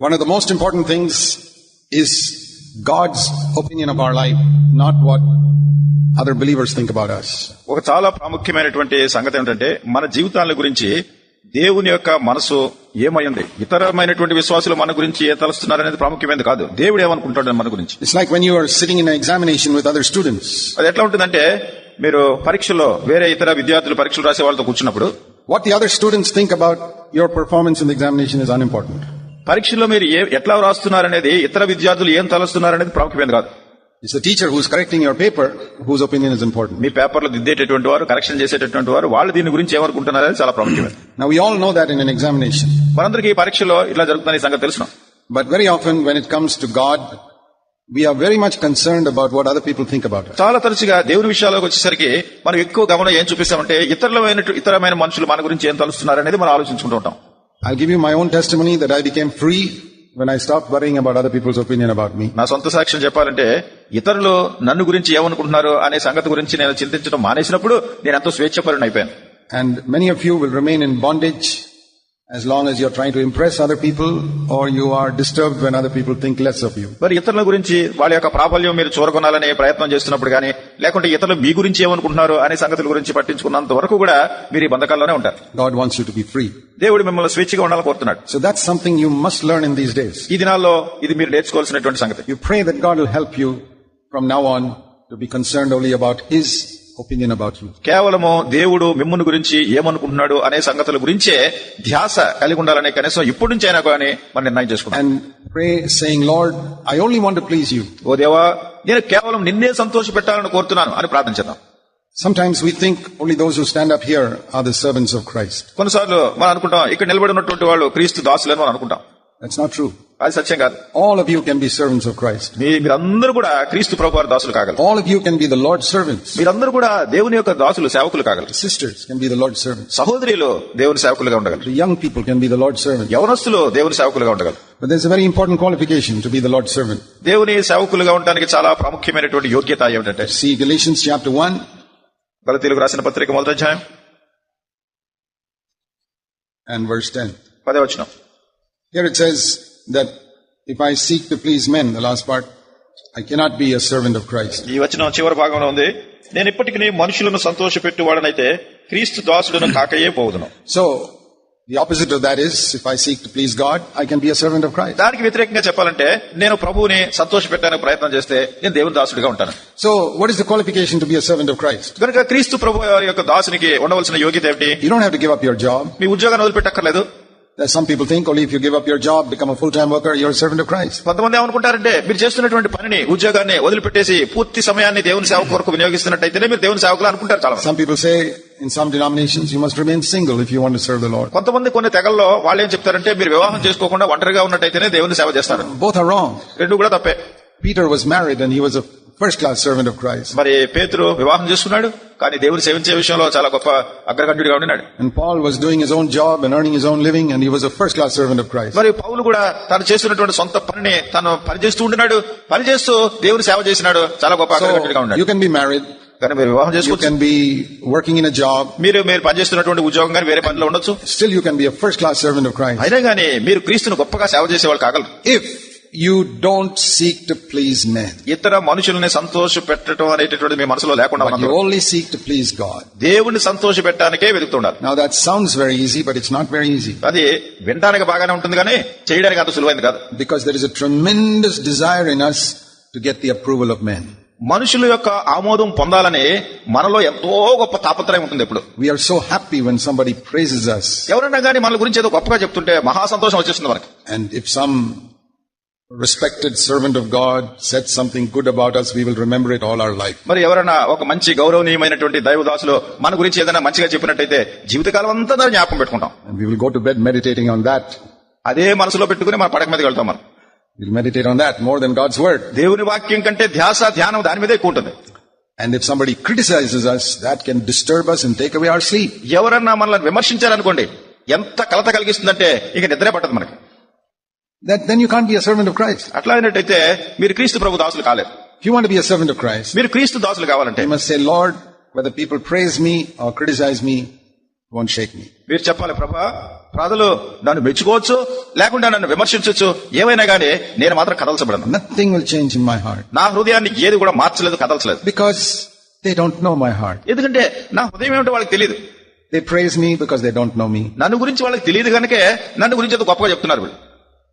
One of the most important things is God's opinion about life not what other believers think about us ఒక చాలా ప్రాముఖ్యమైనటువంటి సంగతి ఏంటంటే మన జీవితాల గురించి దేవుని యొక్క మనసు ఏమై ఏమైంది ఇతరమైనటువంటి విశ్వాసులు మన గురించి ఏ తలుస్తున్నారు అనేది ప్రాముఖ్యమైనది కాదు. దేవుడు ఏమనుకుంటాడు మన గురించి? It's like when you're sitting in examination with other students అది ఎట్లా ఉంటుందంటే మీరు పరీక్షల్లో వేరే ఇతర విద్యార్థులు పరీక్షలు రాసే వాళ్ళతో కూర్చున్నప్పుడు what the other students think about your performance in examination is unimportant పరీక్షలో మీరు ఎట్లా రాస్తున్నారనేది ఇతర విద్యార్థులు ఏం తలుస్తున్నారనేది ప్రాముఖ్యమైనది కాదు the teacher who's correcting your paper whose opinion is important. మీ పేపర్లో దిద్దేటటువంటి వారు కరెక్షన్ చేసేటటువంటి వారు వాళ్ళు దీని గురించి ఏమనుకుంటున్నారు అనేది చాలా ప్రాముఖ్యమైనది we all know that in an examination. మనందరికీ ఈ పరీక్షలో ఇట్లా జరుగుతుందని సంగతి తెలుసు But very often when it comes to God, we are very much concerned about what other people think about us. చాలా తరచుగా దేవుని విషయాలకు వచ్చేసరికి మనం ఎక్కువ గమనం ఏం చూపిస్తామంటే ఇతరులమైన ఇతరమైన మనుషులు మన గురించి ఏం తలుస్తున్నారు అనేది మనం ఆలోచించుకుంటూ ఉంటాం I'll give you my own testimony that I became free when I stopped worrying about other people's opinion about me. నా సొంత సాక్ష్యం చెప్పాలంటే ఇతరులు నన్ను గురించి ఏమనుకుంటున్నారు అనే సంగతి గురించి నేను చింతించడం మానేసినప్పుడు నేను ఎంతో స్వేచ్ఛపరుని అయిపోయాను And many of you will remain in bondage as long as you're trying to impress other people or you are disturbed when other people think less of you. మరి ఇతరుల గురించి వాళ్ళ యొక్క ప్రాబల్యం మీరు చూరగొనాలనే ప్రయత్నం చేస్తున్నప్పుడు కానీ లేకుంటే ఇతరులు మీ గురించి ఏమనుకుంటున్నారు అనే సంగతుల గురించి పట్టించుకున్నంత వరకు కూడా మీరు ఈ బంధకాల్లోనే ఉంటారు God wants you to be free. దేవుడు మిమ్మల్ని స్వేచ్ఛగా ఉండాలని కోరుతున్నాడు So that's something you must learn in these days. ఈ దినాల్లో ఇది మీరు నేర్చుకోవాల్సినటువంటి సంగతి You pray that God will help you from now on to be concerned only about His opinion about you. కేవలము దేవుడు మిమ్ముని గురించి ఏమనుకుంటున్నాడు అనే సంగతుల గురించే ధ్యాస కలిగి ఉండాలనే కనీసం ఇప్పటి నుంచి అయినా కానీ మనం నిర్ణయం చేసుకుంటాం And pray saying, Lord, I only want to please you. ఓ దేవా నేను కేవలం నిన్నే సంతోష పెట్టాలని కోరుతున్నాను అని ప్రార్థించేద్దాం Sometimes we think only those who stand up here are the servants of Christ. కొన్నిసార్లు మనం అనుకుంటాం ఇక్కడ నిలబడి ఉన్నటువంటి వాళ్ళు క్రీస్తు దాసులని మనం అనుకుంటాం That's not true. అది సత్యం కాదు All of you can be servants of Christ. మీ మీరందరూ కూడా క్రీస్తు ప్రభు వారి దాసులు కాగలరు All of you can be the Lord's servants. మీరందరూ కూడా దేవుని యొక్క దాసులు సేవకులు కాగలరు Sisters can be the Lord's servants. సహోదరులు దేవుని సేవకులుగా ఉండగలరు The young people can be the Lord's servants. యవనస్తులు దేవుని సేవకులుగా ఉండగలరు But there's a very important qualification to be the Lord's servant. దేవుని సేవకులుగా ఉండడానికి చాలా ప్రాముఖ్యమైనటువంటి యోగ్యత ఏమిటంటే See Galatians chapter 1 గలతీలకు రాసిన పత్రిక మొదటి అధ్యాయం and verse 10. పదే వచ్చిన Here it says that if I seek to please men, the last part, I cannot be a servant of Christ. ఈ వచనం చివరి భాగంలో ఉంది నేను ఇప్పటికీ మనుషులను సంతోషపెట్టువాడనైతే క్రీస్తు దాసుడును కాకయే పోవుదును So, the opposite of that is, if I seek to please God, I can be a servant of Christ. దానికి వ్యతిరేకంగా చెప్పాలంటే నేను ప్రభువుని సంతోషపెట్టడానికి ప్రయత్నం చేస్తే నేను దేవుని దాసుడిగా ఉంటాను So, what is the qualification to be a servant of Christ? కనుక క్రీస్తు ప్రభు యొక్క దాసునికి ఉండవలసిన యోగ్యత ఏమిటి You don't have to give up your job. మీ ఉద్యోగాన్ని వదిలిపెట్టక్కర్లేదు some people think only if you give up your job, become a full-time worker, you're a servant of Christ. కొంతమంది ఏమనుకుంటారంటే మీరు చేస్తున్నటువంటి పనిని ఉద్యోగాన్ని వదిలిపెట్టేసి పూర్తి సమయాన్ని దేవుని సేవ కొరకు వినియోగిస్తున్నట్టయితేనే మీరు దేవుని సేవకులు అనుకుంటారు చాలా మంది. Some people say in some denominations you must remain single if you want to serve the Lord. కొంతమంది కొన్ని తెగల్లో వాళ్ళు ఏం చెప్తారంటే మీరు వివాహం చేసుకోకుండా ఒంటరిగా ఉన్నట్టయితేనే దేవుని సేవ చేస్తారు Both are wrong. రెండు కూడా తప్పే Peter was married and he was a first class servant of Christ మరి పేతురు వివాహం చేసుకున్నాడు కానీ దేవుని సేవించే విషయంలో చాలా గొప్ప అగ్రగంఠుడిగా ఉన్నాడు and Paul was doing his own job and earning his own living and he was a first class servant of Christ మరి పౌలు కూడా తను చేస్తున్నటువంటి సొంత పనిని తను పని చేస్తూ ఉన్నాడు పని చేస్తూ దేవుని సేవ చేసినాడు చాలా గొప్ప అగ్రగంఠుడిగా ఉన్నాడు. యు కెన్ బి మ్యారీడ్ కానీ మీరు వివాహం చేసుకోవచ్చు. Can be working in a job మీరు మీరు పనిచేస్తున్నటువంటి ఉద్యోగం కానీ వేరే పనిలో ఉండొచ్చు. Still you can be first class servant of Christ అయినా కానీ మీరు క్రీస్తును గొప్పగా సేవ చేసే వాళ్ళు కాగలరు. If you don't seek to please men ఇతర మనుషుల్ని సంతోష పెట్టడం అనేటటువంటి మీ మనసులో లేకుండా only seek to please God దేవుని సంతోష పెట్టడానికే వెతుకుతుండాలి. Now that sounds very easy but it's not very easy అది వినడానికి బాగానే ఉంటుంది కానీ చేయడానికి అంత సులువైంది కాదు. Because there is a tremendous desire in us to get the approval of men మనుషుల యొక్క ఆమోదం పొందాలని మనలో ఎంతో గొప్ప తాపత్రయం ఉంటుంది ఇప్పుడు we're so happy when somebody praises us ఎవరైనా కానీ మన గురించి ఏదో గొప్పగా చెప్తుంటే మహా సంతోషం వచ్చేస్తుంది మనకి. And if some respected servant of God said something good about us, we will remember it all our life. మరి ఎవరైనా ఒక మంచి గౌరవనీయమైనటువంటి దైవదాసులు మన గురించి ఏదైనా మంచిగా చెప్పినట్టయితే జీవితకాలం అంతా దాన్ని జ్ఞాపకం పెట్టుకుంటాం And we will go to bed meditating on that. అదే మనసులో పెట్టుకుని మన పడక మీదకి వెళ్తాం మనం We'll meditate on that more than God's word. దేవుని వాక్యం కంటే ధ్యాస ధ్యానం దాని మీదే ఎక్కువ ఉంటుంది And if somebody criticizes us, that can disturb us and take away our sleep. ఎవరన్నా మనల్ని విమర్శించారనుకోండి ఎంత కలత కలిగిస్తుందంటే ఇక నిద్రే పట్టదు మనకి That, then you can't be a servant of Christ. అట్లా అయినట్టయితే మీరు క్రీస్తు ప్రభు దాసులు కాలేరు If you want to be a servant of Christ, మీరు క్రీస్తు దాసులు కావాలంటే you must say, Lord, whether people praise me or criticize me, it won't shake me. మీరు చెప్పాలి ప్రభా ప్రజలు నన్ను మెచ్చుకోవచ్చు లేకుండా నన్ను విమర్శించవచ్చు ఏమైనా గానీ నేను మాత్రం కదల్చబడను Nothing will change in my heart నా హృదయాన్ని ఏది కూడా మార్చలేదు కదల్చలేదు because they don't know my heart. ఎందుకంటే నా హృదయం ఏమిటో వాళ్ళకి తెలియదు They praise me because they don't know me. నన్ను గురించి వాళ్ళకి తెలియదు కనుకే నన్ను గురించి అంత గొప్పగా చెప్తున్నారు వీళ్ళు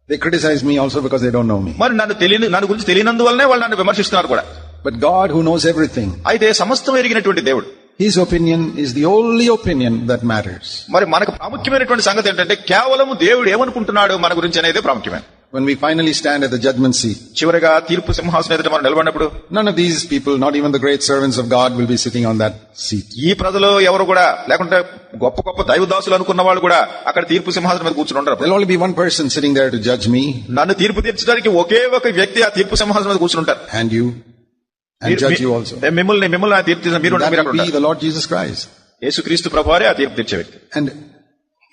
They criticize me also because they don't know me. మరి నన్ను తెలియని నన్ను గురించి తెలియనందువల్లనే వాళ్ళు నన్ను విమర్శిస్తున్నారు కూడా But God who knows everything, అయితే సమస్తం ఎరిగినటువంటి దేవుడు His opinion is the only opinion that matters. మరి మనకు ప్రాముఖ్యమైనటువంటి సంగతి ఏంటంటే కేవలం దేవుడు ఏమనుకుంటున్నాడు మన గురించి అనేది ప్రాముఖ్యమైన When we finally stand at the judgment seat, చివరిగా తీర్పు సింహాసనం ఎదుట మనం నిలబడినప్పుడు none of these people, not even the great servants of God, will be sitting on that seat. ఈ ప్రజలు ఎవరు కూడా లేకుంటే గొప్ప గొప్ప దైవదాసులు అనుకున్న వాళ్ళు కూడా అక్కడ తీర్పు సింహాసనం మీద కూర్చుని ఉండరు There'll only be one person sitting there to judge me నన్ను తీర్పు తీర్చడానికి ఒకే ఒక వ్యక్తి ఆ తీర్పు సింహాసనం మీద కూర్చుని ఉంటారు and you and judge you also. మీ- మిమ్మల్ని మిమ్మల్ని ఆ తీర్పు తీర్చిన మీరు That మీరు అక్కడ will be ఉంటారు the Lord Jesus Christ. యేసుక్రీస్తు ప్రభువారే ఆ తీర్పు తీర్చే వ్యక్తి And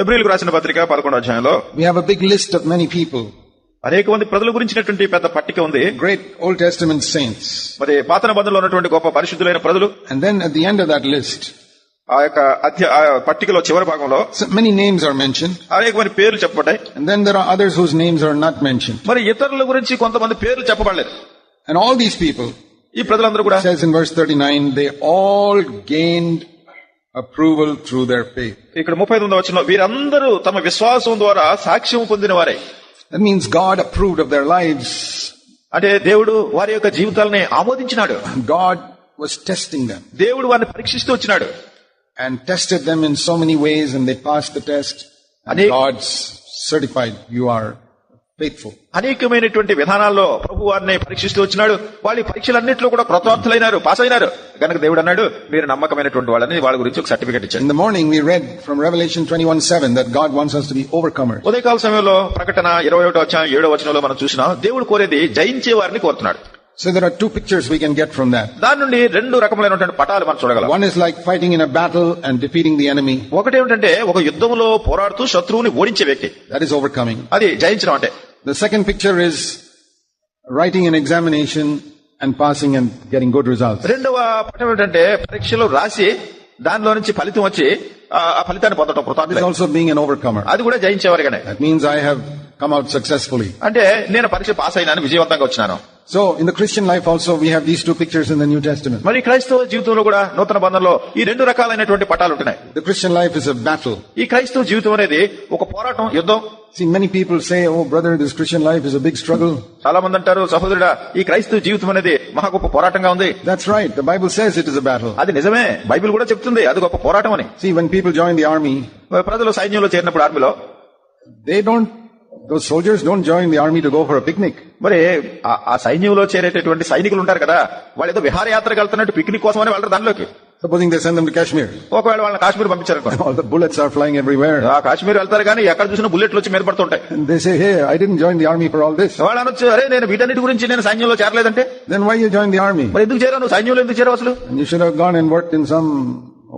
ఎబ్రిల్ రాసిన పత్రిక పదకొండు అధ్యాయంలో we have big list of many people అనేక మంది ప్రజల గురించినటువంటి పెద్ద పట్టిక ఉంది. Great old test testament saints మరి పాత బంధంలో ఉన్నటువంటి గొప్ప పరిశుద్ధులైన ప్రజలు and then the end of that list ఆ యొక్క అధ్య పట్టికలో చివరి భాగంలో మెనీ నేమ్స్ ఆర్ మెన్షన్ అనేక మంది పేర్లు చెప్పబడ్డాయి. Then there others whose names are not mention మరి ఇతరుల గురించి కొంతమంది పేర్లు చెప్పబడలేదు. అండ్ ఆల్ దీస్ పీపుల్ ఈ ప్రజలందరూ కూడా says in thirty nine they all gained approval through their faith. ఇక్కడ ముప్పై తొమ్మిది వచ్చిన వీరందరూ తమ విశ్వాసం ద్వారా సాక్ష్యం పొందిన వారే That means God approved of their lives. అంటే దేవుడు వారి యొక్క జీవితాలని ఆమోదించినాడు God was testing them దేవుడు వారిని పరీక్షిస్తూ వచ్చినాడు and tested them in so many ways and they passed the test. And Ane- God certified you are faithful. అనేకమైనటువంటి విధానాల్లో ప్రభు వారిని పరీక్షిస్తూ వచ్చినాడు వాళ్ళ పరీక్షలన్నింటిలో కూడా కృతార్థులైనారు పాస్ అయినారు కనుక దేవుడు అన్నాడు మీరు నమ్మకమైనటువంటి వాళ్ళని వాళ్ళ గురించి ఒక సర్టిఫికేట్ ఇచ్చాడు In the morning we read from Revelation 21 7 that God wants us to be overcomers. ఉదయకాల సమయంలో ప్రకటన ఇరవై ఒకటో వచ్చాం ఏడో వచనంలో మనం చూసినాం దేవుడు కోరేది జయించే వారిని కోరుతున్నాడు So there are two pictures we can get from that. దాని నుండి రెండు రకములైనటువంటి పటాలు మనం చూడగలం One is like fighting in a battle and defeating the enemy. ఒకటేమిటంటే ఒక యుద్ధంలో పోరాడుతూ శత్రువుని ఓడించే వ్యక్తి That is overcoming. అది జయించడం అంటే The second picture is writing an examination and passing and getting good results. రెండవ పటం ఏంటంటే పరీక్షలు రాసి దానిలో నుంచి ఫలితం వచ్చి ఆ ఫలితాన్ని పొందడం That is కృతార్థులై also being an overcomer. అది కూడా జయించేవారుగానే That means I have come out successfully. అంటే నేను పరీక్ష పాస్ అయినాను విజయవంతంగా వచ్చినాను So in the Christian life also we have these two pictures in the New Testament. మరి క్రైస్తవ జీవితంలో కూడా నూతన బంధంలో ఈ రెండు రకాలైనటువంటి పటాలు ఉంటున్నాయి The Christian life is a battle. ఈ క్రైస్తవ జీవితం అనేది ఒక పోరాటం యుద్ధం See, many people say, oh brother, this Christian life is a big struggle. చాలా మంది అంటారు సహోదరుడా ఈ క్రైస్తవ జీవితం అనేది మహా గొప్ప పోరాటంగా ఉంది That's right. The Bible says it is a battle. అది నిజమే బైబిల్ కూడా చెప్తుంది అది గొప్ప పోరాటం అని See, when people join the army, ప్రజలు సైన్యంలో చేరినప్పుడు ఆర్మీలో they don't, those soldiers don't join the army to go for a picnic. మరి ఆ- ఆ సైన్యంలో చేరేటటువంటి సైనికులు ఉంటారు కదా వాళ్ళు ఏదో విహారయాత్రకు వెళ్తున్నట్టు పిక్నిక్ కోసం అని వెళ్ళరు దానిలోకి Supposing they send them to Kashmir. ఒకవేళ వాళ్ళని కాశ్మీర్ పంపించారు All the bullets are flying everywhere. ఆ కాశ్మీర్ వెళ్తారు కానీ ఎక్కడ చూసినా బుల్లెట్లు వచ్చి మీద పడుతుంటాయి And they say, hey, I didn't join the army for all this. వాళ్ళు అనొచ్చు అరే నేను వీటన్నిటి గురించి నేను సైన్యంలో చేరలేదంటే Then why you join the army? మరి ఎందుకు చేరావు నువ్వు సైన్యంలో ఎందుకు చేరావు అసలు And you should have gone and worked in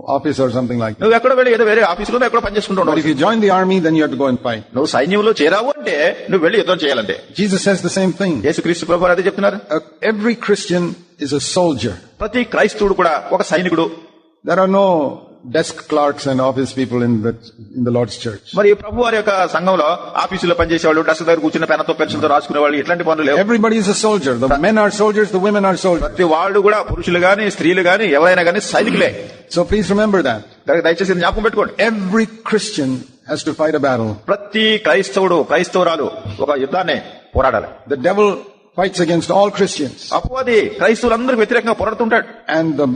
office or something like నువ్వు ఎక్కడ వెళ్ళి ఏదో వేరే ఆఫీస్లో ఎక్కడో పని చేసుకుంటూ if you join the army then you have to go and fight నువ్వు సైన్యంలో చేరావు అంటే నువ్వు వెళ్ళి యుద్ధం చేయాలంటే. Jesus says the same thing యేసుక్రీస్తు ప్రభువు అదే చెప్తున్నారు. Every Christian is a soldier ప్రతి క్రైస్తవుడు కూడా ఒక సైనికుడు. There are no desk clerks and office people in the, in the Lord's church. మరి ప్రభు వారి యొక్క సంఘంలో ఆఫీసులో పనిచేసేవాళ్ళు డస్క్ దగ్గర కూర్చున్న పెన్నుతో పెన్సిల్తో రాసుకునే వాళ్ళు ఇట్లాంటి పనులు లేవు Everybody is a soldier. The men are soldiers, the women are soldiers. ప్రతి వాళ్ళు కూడా పురుషులు గాని స్త్రీలు గాని ఎవరైనా గాని సైనికులే So please remember that. దానికి దయచేసి ఇది జ్ఞాపకం పెట్టుకోండి Every Christian has to fight a battle. ప్రతి క్రైస్తవుడు క్రైస్తవురాలు ఒక యుద్ధాన్ని పోరాడాలి The devil fights against all Christians. అపవాది క్రైస్తవులందరికీ వ్యతిరేకంగా పోరాడుతుంటాడు And the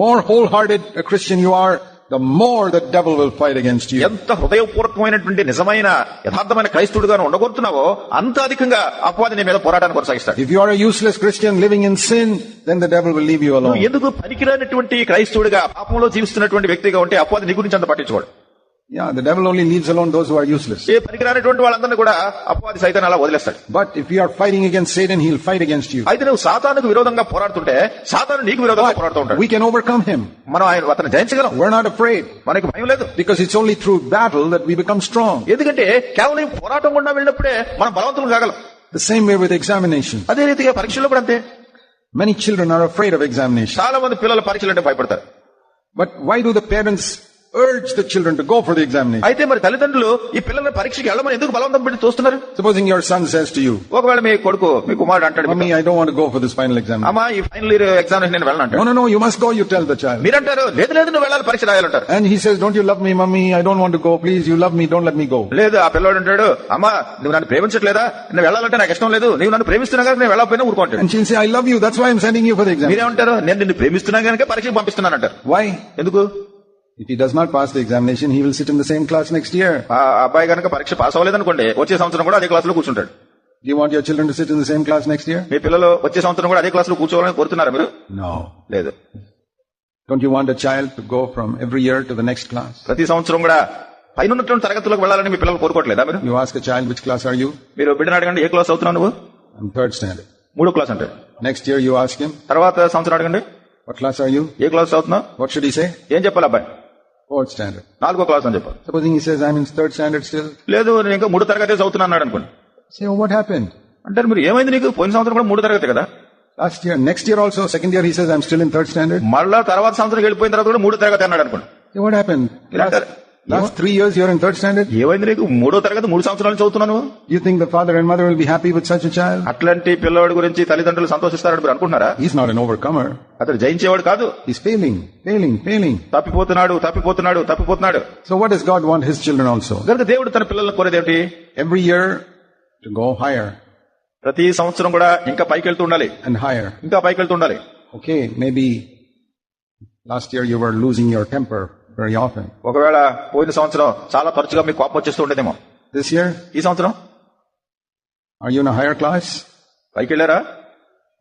more wholehearted a Christian you are, the more the devil will fight against you. ఎంత హృదయపూర్వకమైనటువంటి నిజమైన యథార్థమైన క్రైస్తవుడుగా నువ్వు ఉండగొడుతున్నావో అంత అధికంగా అపవాది నీ మీద పోరాటాన్ని కొనసాగిస్తాడు If you are a useless Christian living in sin, then the devil will leave you alone. ఎందుకు పనికిరానటువంటి క్రైస్తవుడిగా పాపంలో జీవిస్తున్నటువంటి వ్యక్తిగా ఉంటే అపవాది నీ గురించి అంత పట్టించుకోడు Yeah, the devil only leaves alone those who are useless. ఏ పనికిరానటువంటి వాళ్ళందరినీ కూడా అపవాది సైతం అలా వదిలేస్తాడు But if you are fighting against Satan, he'll fight against you. అయితే నువ్వు సాతానుకు విరోధంగా పోరాడుతుంటే సాతాను నీకు విరోధంగా పోరాడుతూ ఉంటాడు We can overcome him. మనం ఆయన అతను జయించగలం We're not afraid మనకి భయం లేదు because it's only through battle that we become strong. ఎందుకంటే కేవలం ఈ పోరాటం గుండా వెళ్ళినప్పుడే మనం బలవంతులు కాగలం The same way with examination. అదే రీతిగా పరీక్షల్లో కూడా అంతే Many children are afraid of examination. చాలా మంది పిల్లలు పరీక్షలు అంటే భయపడతారు But why do the parents urge the children to go for the examination? అయితే మరి తల్లిదండ్రులు ఈ పిల్లల పరీక్షకి వెళ్ళమని ఎందుకు బలవంతం పెట్టి చూస్తున్నారు Supposing your son says to you, ఒకవేళ మీ కొడుకు మీ కుమారుడు అంటాడు మీతో, Mommy, I don't want to go for this final examination. అమ్మా ఈ ఫైనల్ ఇయర్ ఎగ్జామినేషన్ నేను వెళ్ళను No, అంటాడు no, no, you must go, you tell the child. మీరంటారు లేదు లేదు నువ్వు వెళ్ళాలి పరీక్ష రాయాలంటారు And he says, don't you love me, mommy? I don't want to go. Please, you love me, don't let me go. లేదు ఆ పిల్లవాడు అంటాడు అమ్మా నువ్వు నన్ను ప్రేమించట్లేదా నేను వెళ్ళాలంటే నాకు ఇష్టం లేదు నువ్వు నన్ను ప్రేమిస్తున్నా కానీ నేను వెళ్ళకపోయినా ఊరుకుంటాడు And she'll say, I love you, that's why I'm sending you for the exam. మీరేమంటారు నేను నిన్ను ప్రేమిస్తున్నా కనుక పరీక్షకు పంపిస్తున్నాను అంటారు Why? ఎందుకు If he does not pass the examination he will sit in the same class next year ఆ అబ్బాయి కనుక పరీక్ష పాస్ అవ్వలేదు అనుకోండి వచ్చే సంవత్సరం కూడా అదే క్లాస్లో కూర్చుంటాడు Do you want your children to sit in the same class next year? మీ పిల్లలు వచ్చే సంవత్సరం కూడా అదే క్లాస్లో కూర్చోవాలని కోరుతున్నారు మీరు? No. లేదు. Don't you want a child to go from every year to the next class? ప్రతి సంవత్సరం కూడా పైన ఉన్నటువంటి తరగతులకు వెళ్ళాలని మీ పిల్లలు కోరుకోవట్లేదా మీరు? You ask a child which class are you? మీరు బిడ్డని అడగండి ఏ క్లాస్ అవుతున్నావు నువ్వు? I'm third standard. మూడో క్లాస్ అంటే. Next year you ask him. తర్వాత సంవత్సరం అడగండి. What class are you? ఏ క్లాస్ అవుతున్నావు? What should he say? ఏం చెప్పాలి అబ్బాయి? ఫోర్త్ స్టాండర్డ్ నాలుగో క్లాస్ అని చెప్పారు supposing his I mean third standard still లేదు ఇంకా మూడు తరగతి చదువుతున్నాడు అనుకోండి. సే వాట్ హ్యాపెన్ అంటే మీరు ఏమైంది నీకు? పోయిన సంవత్సరం కూడా మూడు తరగతి కదా? Last year next year also second year he says I'm still in third standard మళ్ళా తర్వాత సంవత్సరం వెళ్ళిపోయిన తర్వాత కూడా మూడు తరగతి అన్నాడు అనుకోండి. What happen Last, అంటారు. last three years you're in third standard? ఏమైంది నీకు మూడో తరగతి మూడు సంవత్సరాలు చదువుతున్నాను You think the father and mother will be happy with such a child? అట్లాంటి పిల్లవాడి గురించి తల్లిదండ్రులు సంతోషిస్తారని మీరు అనుకుంటున్నారా He's not an overcomer. అతడు జయించేవాడు కాదు He's failing, failing, failing. తప్పిపోతున్నాడు తప్పిపోతున్నాడు తప్పిపోతున్నాడు So what does God want his children also? కనుక దేవుడు తన పిల్లలను కోరేదేమిటి Every year to go higher ప్రతి సంవత్సరం కూడా ఇంకా పైకి వెళ్తూ ఉండాలి and higher. ఇంకా పైకి వెళ్తూ ఉండాలి Okay, maybe last year you were losing your temper Very often. ఒకవేళ పోయిన సంవత్సరం చాలా తరచుగా మీకు కోపం వచ్చేస్తూ ఉండేదేమో This year, ఈ సంవత్సరం are you in a higher class పైకి వెళ్ళారా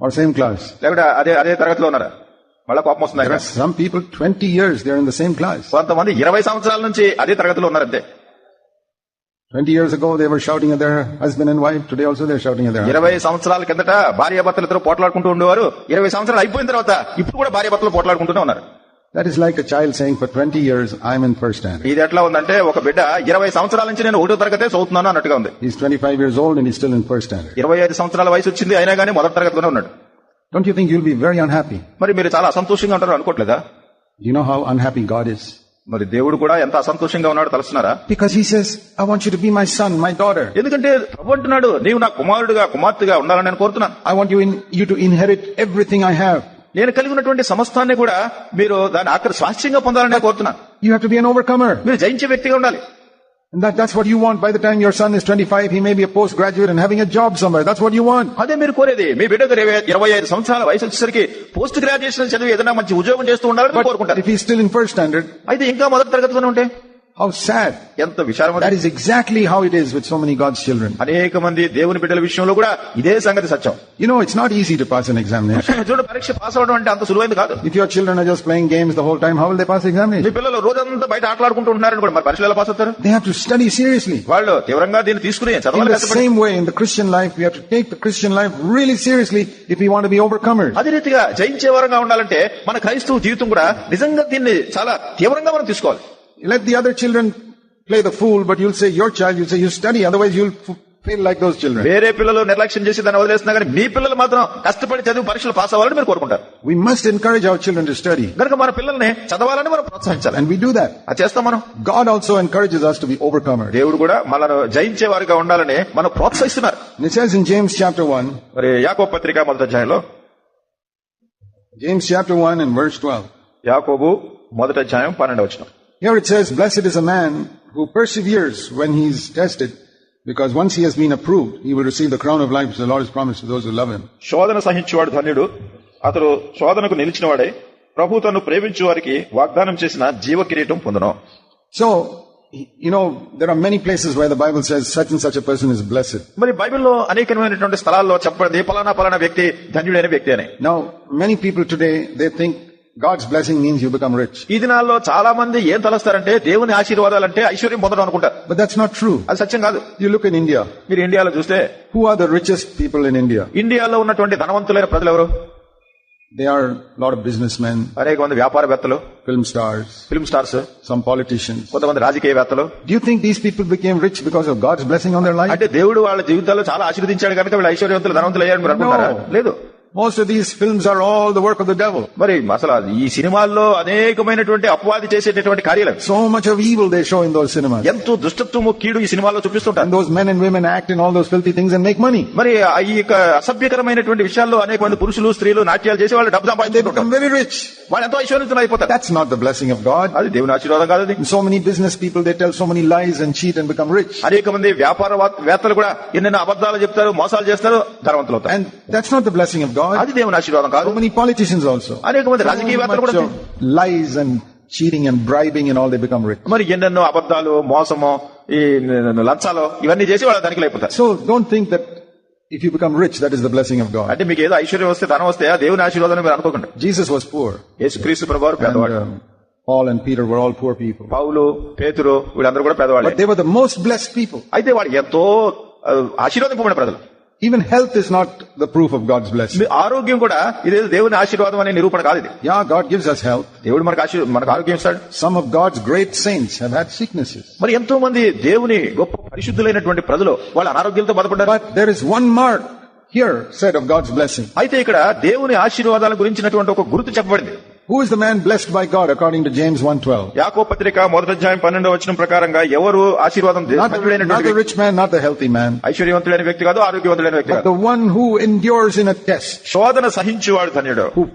or same class? లేకుంటే అదే అదే తరగతిలో ఉన్నారా మళ్ళా కోపం వస్తుంది There are some people 20 years they're in the same class. కొంతమంది ఇరవై సంవత్సరాల నుంచి అదే తరగతిలో ఉన్నారంతే 20 years ago they were shouting at their husband and wife. Today also they're shouting at their husband. ఇరవై సంవత్సరాల కిందట భార్యాభర్తలు ఇద్దరు పోట్లాడుకుంటూ ఉండేవారు ఇరవై సంవత్సరాలు అయిపోయిన తర్వాత ఇప్పుడు కూడా భార్యాభర్తలు పోట్లాడుకుంటూనే ఉన్నారు that is like child saying for twenty years I'm I'm first ఇది ఎట్లా ఉందంటే ఒక బిడ్డ ఇరవై సంవత్సరాల నుంచి నేను ఒకటో తరగతి చదువుతున్నాను అన్నట్టుగా ఉంది. ఈ twenty five years old is in first standard ఇరవై ఐదు సంవత్సరాల వయసు వచ్చింది అయినా కానీ మొదటి తరగతిలోనే ఉన్నాడు. Don't you think you be very unhappy మరి మీరు చాలా అసంతోషంగా ఉంటారు అనుకోవట్లేదా you know how unhappy God is మరి దేవుడు కూడా ఎంత అసంతోషంగా ఉన్నాడు తెలుస్తున్నారా? Because he says I want you to be my son my daughter ఎందుకంటే ప్రభు అంటున్నాడు నీవు నా కుమారుడిగా కుమార్తెగా ఉండాలని నేను కోరుతున్నాను. I want you you to inherit everything I have నేను కలిగి ఉన్నటువంటి సమస్తాన్ని కూడా మీరు దాన్ని ఆఖరి స్వాస్థ్యంగా పొందాలని నేను కోరుతున్నాను You have to be an overcomer. మీరు జయించే వ్యక్తిగా ఉండాలి And that, that's what you want. By the time your son is 25, he may be a postgraduate and having a job somewhere. That's what you want. అదే మీరు కోరేది మీ బిడ్డకు ఇరవై- ఇరవై ఐదు సంవత్సరాల వయసు వచ్చేసరికి పోస్ట్ గ్రాడ్యుయేషన్ చదివి ఏదైనా మంచి ఉద్యోగం చేస్తూ ఉండాలని మీరు But కోరుకుంటారు if he's still in first standard, అయితే ఇంకా మొదటి తరగతిలోనే ఉంటే how sad. ఎంత విచారం That is exactly how it is with so many God's children. అనేక మంది దేవుని బిడ్డల విషయంలో కూడా ఇదే సంగతి సత్యం You know, it's not easy to pass an examination. చూడు పరీక్ష పాస్ అవడం అంటే అంత సులువైంది కాదు If your children are just playing games the whole time, how will they pass the మీ? పిల్లలు రోజంతా బయట ఆటలాడుకుంటూ ఉంటున్నారని కూడా మరి పరీక్షలు ఎలా పాస్ అవుతారు They have to study seriously. వాళ్ళు తీవ్రంగా దీన్ని తీసుకుని చదవాలి same way, in the Christian life, we have to take the Christian life really seriously if we want to be overcomers. అదే రీతిగా జయించే వారంగా ఉండాలంటే మన క్రైస్తవ జీవితం కూడా నిజంగా దీన్ని చాలా తీవ్రంగా మనం తీసుకోవాలి Let the other children play the fool, but you'll say, your child, you'll say, you study, otherwise you'll f- fail like those children. వేరే పిల్లలు నిర్లక్ష్యం చేసి దాన్ని వదిలేస్తున్నా కానీ మీ పిల్లలు మాత్రం కష్టపడి చదివి పరీక్షలు పాస్ అవ్వాలని మీరు కోరుకుంటారు We must encourage our children to study. కనుక మన పిల్లల్ని చదవాలని మనం ప్రోత్సహించాలి And we do that. అది చేస్తాం మనం God also encourages us to be overcomers. దేవుడు కూడా మనను జయించే వారిగా ఉండాలని మనం ప్రోత్సహిస్తున్నారు And it says in James chapter 1, మరి యాకో పత్రిక మొదటి అధ్యాయంలో James chapter 1 and verse 12. యాకోబు మొదటి అధ్యాయం పన్నెండు వచ్చిన Here it says, Blessed is a man who perseveres when he is tested, because once he has been approved, he will receive the crown of life which the Lord has promised to those who love him. శోధన సహించువాడు ధన్యుడు అతడు శోధనకు నిలిచినవాడై ప్రభు తను ప్రేమించు వారికి వాగ్దానం చేసిన జీవ కిరీటం పొందను So, you know, there are many places where the Bible says such and such a person is blessed. మరి బైబిల్లో అనేకమైనటువంటి స్థలాల్లో చెప్పబడింది పలానా పలానా వ్యక్తి ధన్యుడైన వ్యక్తి అని Now, many people today, they think God's blessing means you become rich. ఈ దినాల్లో చాలా మంది ఏం తలస్తారంటే దేవుని ఆశీర్వాదాలంటే ఐశ్వర్యం పొందడం అనుకుంటారు But that's not true. అది సత్యం కాదు You look in India. మీరు ఇండియాలో చూస్తే Who are the richest people in India? ఇండియాలో ఉన్నటువంటి ధనవంతులైన ప్రజలు ఎవరు They are a lot of businessmen, అనేక మంది వ్యాపారవేత్తలు film stars, film stars some politicians. కొంతమంది రాజకీయవేత్తలు Do you think these people became rich because of God's blessing on their life? అంటే దేవుడు వాళ్ళ జీవితాల్లో చాలా ఆశీర్వదించాడు కనుక వీళ్ళు ఐశ్వర్యవంతులు ధనవంతులు అయ్యారు మీరు అనుకుంటారా No. లేదు Most of these films are all the work of the devil. మరి అసలు ఈ సినిమాల్లో అనేకమైనటువంటి అపవాది చేసేటటువంటి కార్యాలు So much of evil they show in those cinemas. ఎంతో దుష్టత్వము కీడు ఈ సినిమాల్లో చూపిస్తుంటారు And those men and women act in all those filthy things and make money. మరి ఆ ఈ యొక్క అసభ్యకరమైనటువంటి విషయాల్లో అనేక మంది పురుషులు స్త్రీలు నాట్యాలు చేసి వాళ్ళు డబ్బు They సంపాదించుకుంటారు become very rich. వాళ్ళు ఎంతో ఐశ్వర్యవంతులు అయిపోతారు That's not the blessing of God. అది దేవుని ఆశీర్వాదం కాదు అది And so many business people, they tell so many lies and cheat and become rich. అనేక మంది వ్యాపార వేత్తలు కూడా ఎన్నెన్నో అబద్ధాలు చెప్తారు మోసాలు చేస్తారు ధనవంతులు అవుతారు And that's not the blessing of God. అది దేవుని ఆశీర్వాదం కాదు So many politicians also. అనేక మంది రాజకీయవేత్తలు కూడా lies and cheating and bribing and all, they become rich. మరి ఎన్నెన్నో అబద్ధాలు మోసము ఈ లంచాలు ఇవన్నీ చేసి వాళ్ళ దానికి అయిపోతారు So don't think that if you become rich, that is the blessing of God. అంటే మీకు ఏదో ఐశ్వర్యం వస్తే ధనం వస్తే ఆ దేవుని ఆశీర్వాదం అని మీరు అనుకోకండి Jesus was poor. యేసు క్రీస్తు ప్రభావం And పేదవాడు um, Paul and Peter were all poor people. పౌలు పేతురు వీళ్ళందరూ కూడా పేదవాళ్ళే But they were the most blessed people. అయితే వాడు ఎంతో ఆ, ఆశీర్వదింపబడిన ప్రజలు Even health is not the proof of God's blessing. మీ ఆరోగ్యం కూడా ఇదేదో దేవుని ఆశీర్వాదం అనే నిరూపణ కాదు ఇది Yeah, God gives us health. దేవుడు మనకు ఆశీర్ మనకు ఆరోగ్యం ఇస్తాడు Some of God's great saints have had sicknesses. మరి ఎంతో మంది దేవుని గొప్ప పరిశుద్ధులైనటువంటి ప్రజలు వాళ్ళ అనారోగ్యంతో బాధపడ్డారు But there is one mark here said of God's blessing. అయితే ఇక్కడ దేవుని ఆశీర్వాదాల గురించినటువంటి ఒక గుర్తు చెప్పబడింది Who is the man blessed by God according to James 1.12? యాకో పత్రిక మొదటి అధ్యాయం పన్నెండో వచ్చిన ప్రకారంగా ఎవరు ఆశీర్వాదం Not the, not ధన్యుడైనటువంటి the వ్యక్తి? rich man, not the healthy man, ఐశ్వర్యవంతుడైన వ్యక్తి కాదు ఆరోగ్యవంతుడైన వ్యక్తి but కాదు the one who endures in a test, శోధన సహించువాడు ధన్యుడు who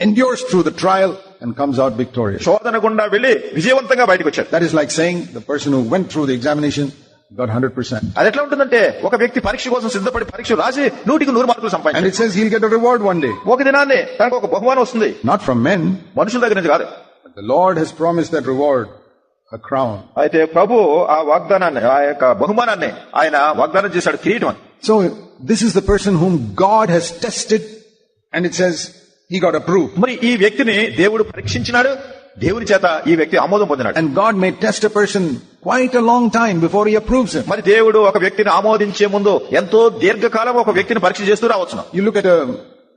endures through the trial and comes out victorious. శోధన గుండా వెళ్లి విజయవంతంగా బయటకు వచ్చాడు That is like saying the person who went through the examination got 100%. అది ఎట్లా ఉంటుందంటే ఒక వ్యక్తి పరీక్ష కోసం సిద్ధపడి పరీక్ష రాసి నూటికి నూరు మార్కులు And సంపాదించాడు it says he'll get a reward one day. ఒక దినాన్ని తనకు ఒక బహుమానం వస్తుంది Not from men, మనుషుల దగ్గర నుంచి కాదు but the Lord has promised that reward, a crown. అయితే ప్రభు ఆ వాగ్దానాన్ని ఆ యొక్క బహుమానాన్ని ఆయన వాగ్దానం చేశాడు కిరీటం అని So this is the person whom God has tested and it says he got approved. మరి ఈ వ్యక్తిని దేవుడు పరీక్షించినాడు దేవుని చేత ఈ వ్యక్తి ఆమోదం పొందినాడు God may test a person quite a long time before he approves him. మరి దేవుడు ఒక వ్యక్తిని ఆమోదించే ముందు ఎంతో దీర్ఘకాలం ఒక వ్యక్తిని పరీక్ష చేస్తూ You look at a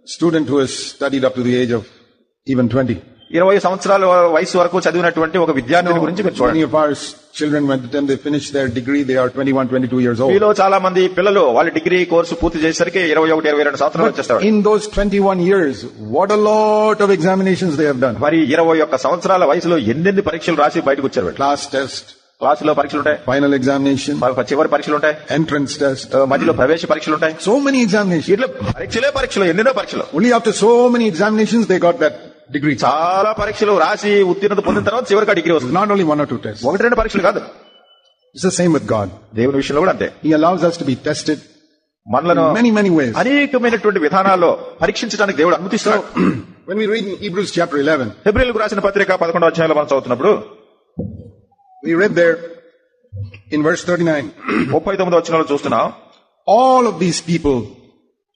student who has studied up to the age of even 20. ఇరవై సంవత్సరాల వయసు వరకు చదివినటువంటి ఒక విద్యార్థుల గురించి మీలో చాలా మంది పిల్లలు వాళ్ళ డిగ్రీ కోర్సు పూర్తి చేసరికి ఇరవై ఒకటి ఇరవై రెండు సంవత్సరాలు వచ్చేస్తారు. In those twenty one years what lot of examination మరి ఇరవై ఒక్క సంవత్సరాల వయసులో ఎన్నెన్ని పరీక్షలు రాసి బయటకు వచ్చారు క్లాస్ టెస్ట్ క్లాస్లో పరీక్షలు ఉంటాయి? ఫైనల్ ఎగ్జామినేషన్ చివరి పరీక్షలు ఉంటాయి? ఎంట్రన్స్ టెస్ట్ మధ్యలో ప్రవేశ పరీక్షలు ఉంటాయి? సో మెనీ ఎగ్జామినేషన్ పరీక్షలే పరీక్షలు ఎన్నో పరీక్షలు. Only after so many examination they got that degree. చాలా పరీక్షలు రాసి ఉత్తీర్ణత పొందిన తర్వాత చివరికి ఆ డిగ్రీ వస్తుంది Not only one or two tests. ఒకటి రెండు పరీక్షలు కాదు It's the same with God. దేవుని విషయంలో కూడా అంతే He allows us to be tested మనలను many, many ways. అనేకమైనటువంటి విధానాల్లో పరీక్షించడానికి దేవుడు అనుమతిస్తున్నాడు When we read in Hebrews chapter 11, ఫిబ్రిల్కు రాసిన పత్రిక పదకొండో అధ్యాయంలో మనం చదువుతున్నప్పుడు we read there in verse 39, ముప్పై తొమ్మిదో వచ్చిన చూస్తున్నాం all of these people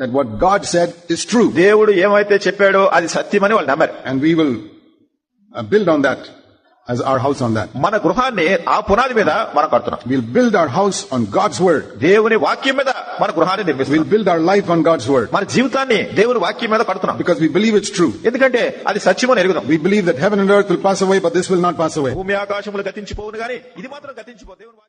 that what God said is true. దేవుడు ఏమైతే చెప్పాడో అది సత్యమని వాళ్ళు నమ్మారు And we will uh, build on that as our house on that. మన గృహాన్ని ఆ పునాది మీద మనం కడుతున్నాం We'll build our house on God's word. దేవుని వాక్యం మీద మన గృహాన్ని నిర్మిస్తున్నాం We'll build our life on God's word. మన జీవితాన్ని దేవుని వాక్యం మీద కడుతున్నాం Because we believe it's true. ఎందుకంటే అది సత్యమని ఎరుగుదాం We believe that heaven and earth will pass away, but this will not pass away. భూమి ఆకాశములు గతించిపోవును గాని ఇది మాత్రం గతించిపో దేవుని వాక్యం